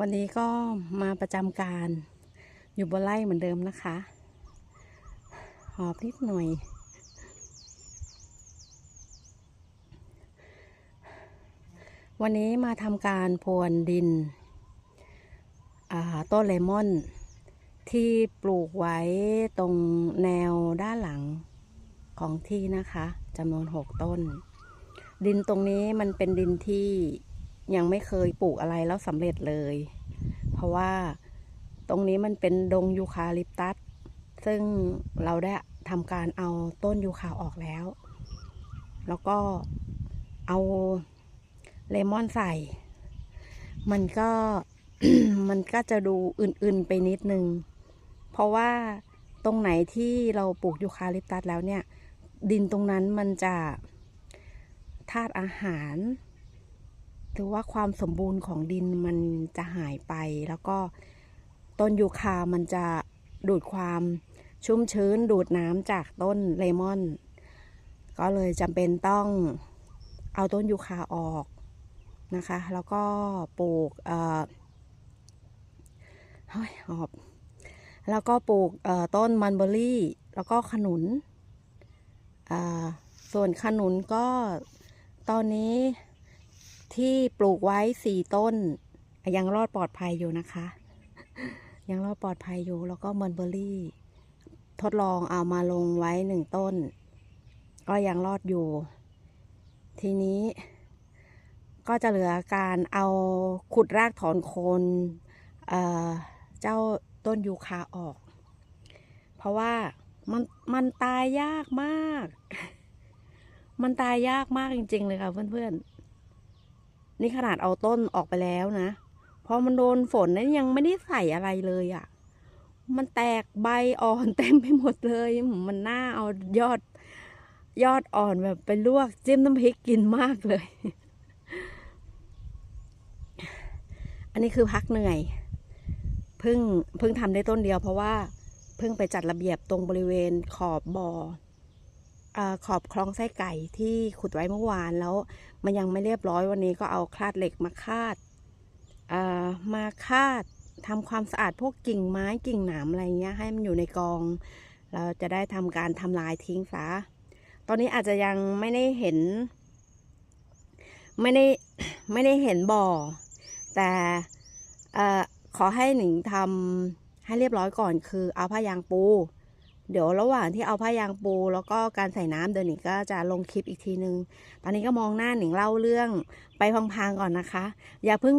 วันนี้ก็มาประจำการอยู่บนไร่เหมือนเดิมนะคะ หอบนิดหน่อย วันนี้มาทำการพรวนดินต้นเลมอน ที่ปลูกไว้ตรงแนวด้านหลังของที่นะคะจำนวนหกต้น ดินตรงนี้มันเป็นดินที่ ยังไม่เคยปลูกอะไรแล้วสำเร็จเลย เพราะว่าตรงนี้มันเป็นดงยูคาลิปตัส ซึ่งเราได้ทำการเอาต้นยูคาออกแล้ว แล้วก็เอาเลมอนใส่ มันก็มันก็จะดูอื่นๆไปนิดนึง เพราะว่าตรงไหนที่เราปลูกยูคาลิปตัสแล้วเนี่ย ดินตรงนั้นมันจะธาตุอาหาร หรือว่าความสมบูรณ์ของดินมันจะหายไป แล้วก็ต้นยูคามันจะดูดความชุ่มชื้นดูดน้ำจากต้นเลมอน ก็เลยจำเป็นต้องเอาต้นยูคาออกนะคะ แล้วก็ปลูกเอ่อเฮ้ยหอบแล้วก็ปลูกเอ่อต้นมันเบอรี่ แล้วก็ขนุนอ่าส่วนขนุนก็ตอนนี้ ที่ปลูกไว้สี่ต้น ยังรอดปลอดภัยอยู่นะคะ ยังรอดปลอดภัยอยู่ แล้วก็เมนเบอรี่ ทดลองเอามาลงไว้หนึ่งต้น ก็ยังรอดอยู่ ทีนี้ ก็จะเหลือการเอาขุดรากถอนโคนเเจ้าต้นยูคาออก เพราะว่ามันมันตายยากมาก มันตายยากมากจริง ๆ เลยค่ะเพื่อนๆ นี่ขนาดเอาต้นออกไปแล้วนะ พอมันโดนฝนนั้นยังไม่ได้ใส่อะไรเลยอะ่ะ มันแตกใบอ่อนเต็มไปหมดเลย มันน่าเอายอดยอดอ่อนแบบไปลวกจิ้มน้ำพริกกินมากเลย อันนี้คือพักเหนื่อย เพิ่งเพิ่งทำได้ต้นเดียวเพราะว่า เพิ่งไปจัดระเบียบตรงบริเวณขอบบ่อ ขอบคลองไส้ไก่ที่ขุดไว้เมื่อวานแล้วมันยังไม่เรียบร้อยวันนี้ก็เอาคลาดเหล็กมาคาดมาคาดทำความสะอาดพวกกิ่งไม้กิ่งหนามอะไรเงี้ยให้มันอยู่ในกอง เราจะได้ทำการทำลายทิ้งซะตอนนี้อาจจะยังไม่ได้เห็น ไม่ได้ไม่ได้เห็นบ่อ แต่อขอให้หนิงทำให้เรียบร้อยก่อนคือเอาผ้ายางปู เดี๋ยวระหว่างที่เอาผ้ายางปู แล้วก็การใส่น้ำเดี๋ยวหนิงก็จะลงคลิปอีกทีนึง ตอนนี้ก็มองหน้าหนิงเล่าเรื่องไปพังๆก่อนนะคะ อย่าเพิ่ง